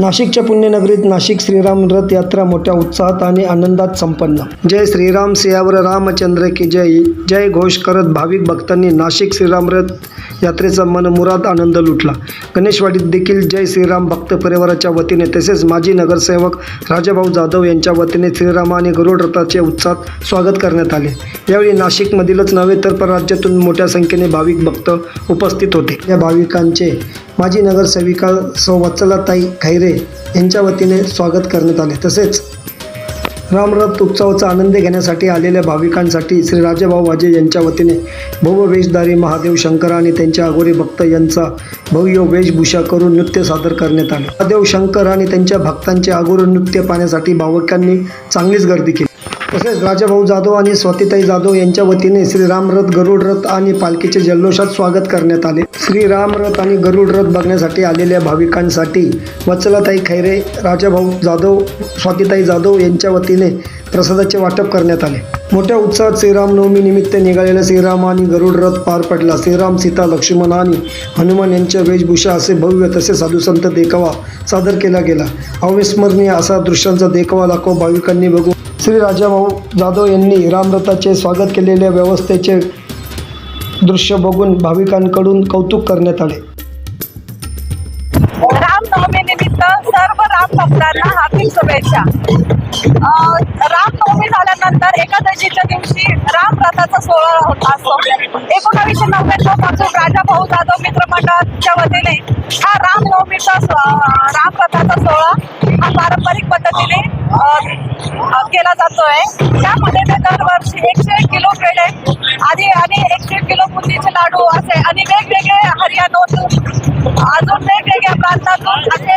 नाशिकच्या पुण्यनगरीत नाशिक श्रीराम रथ यात्रा मोठ्या उत्साहात आणि आनंदात संपन्न. जय श्रीराम सियावर रामचंद्र की जय. जय घोष करत भाविक भक्तांनी नाशिक श्रीराम रथ यात्रेचा मनमुराद आनंद लुटला. गणेशवाडीत देखील जय श्रीराम भक्त परिवाराच्या वतीने तसेच माजी नगरसेवक राजाभाऊ जाधव यांच्या वतीने श्रीराम आणि गरुड रथाचे उत्साहात स्वागत करण्यात आले. यावेळी नाशिकमधीलच नव्हे तर परराज्यातून मोठ्या संख्येने भाविक भक्त उपस्थित होते. या भाविकांचे माजी नगरसेविका सौ वत्सलाताई खैरे यांच्या वतीने स्वागत करण्यात आले. तसेच रामरथ उत्सवाचा आनंद घेण्यासाठी आलेल्या भाविकांसाठी श्री राजाभाऊ वाजे यांच्या वतीने भव्य वेशधारी महादेव शंकर आणि त्यांच्या अगोरी भक्त यांचा भव्य वेशभूषा करून नृत्य सादर करण्यात आले. महादेव शंकर आणि त्यांच्या भक्तांचे अघोर नृत्य पाहण्यासाठी भाविकांनी चांगलीच गर्दी केली. तसेच राजाभाऊ जाधव आणि स्वातीताई जाधव यांच्या वतीने श्रीराम रथ गरुड रथ आणि पालखीचे जल्लोषात स्वागत करण्यात आले. श्रीराम रथ आणि गरुड रथ बघण्यासाठी आलेल्या भाविकांसाठी वत्सलाताई खैरे राजाभाऊ जाधव स्वातीताई जाधव यांच्या वतीने प्रसादाचे वाटप करण्यात आले. मोठ्या उत्साहात श्रीरामनवमी निमित्त निघालेला श्रीराम आणि गरुड रथ पार पडला. श्रीराम सीता लक्ष्मण आणि हनुमान यांच्या वेशभूषा असे भव्य तसे साधुसंत देखावा सादर केला गेला. अविस्मरणीय असा दृश्यांचा देखावा लाखो भाविकांनी बघून श्री राजाभाऊ जाधव यांनी रामरथाचे स्वागत केलेल्या व्यवस्थेचे दृश्य बघून भाविकांकडून कौतुक करण्यात आले. रामनवमीनिमित्त सर्व राम भक्तांना हार्दिक शुभेच्छा. रामनवमी झाल्यानंतर एकादशीच्या दिवशी राम रथाचा सोहळा होत असतो. एकोणावीसशे नव्याण्णवपासून राजा भाऊ जाधव मित्र मंडळाच्या वतीने हा रामनवमीचा रामरथाचा सोहळा हा पारंपरिक पद्धतीने केला जातोय. त्यामध्ये ते दरवर्षी एकशे एक किलो पेढे आधी आणि एकशे एक किलो बुंदीचे लाडू असे आणि वेगवेगळे हरियाणातून अजून वेगवेगळ्या प्रांतातून असे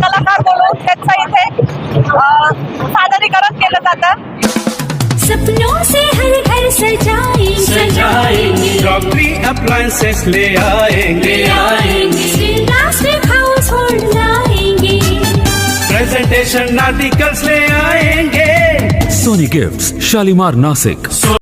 कलाकार बोलून त्यांचं इथे सादरीकरण केलं जातं. सपनों से हर घर सजाएंगे सजाएंगे क्रॉकरी अप्लायंसेस ले आएंगे। आएंगे। स्टेशन नाटिकल्स ले आएंगे। Sony gift Shalimar Nashik so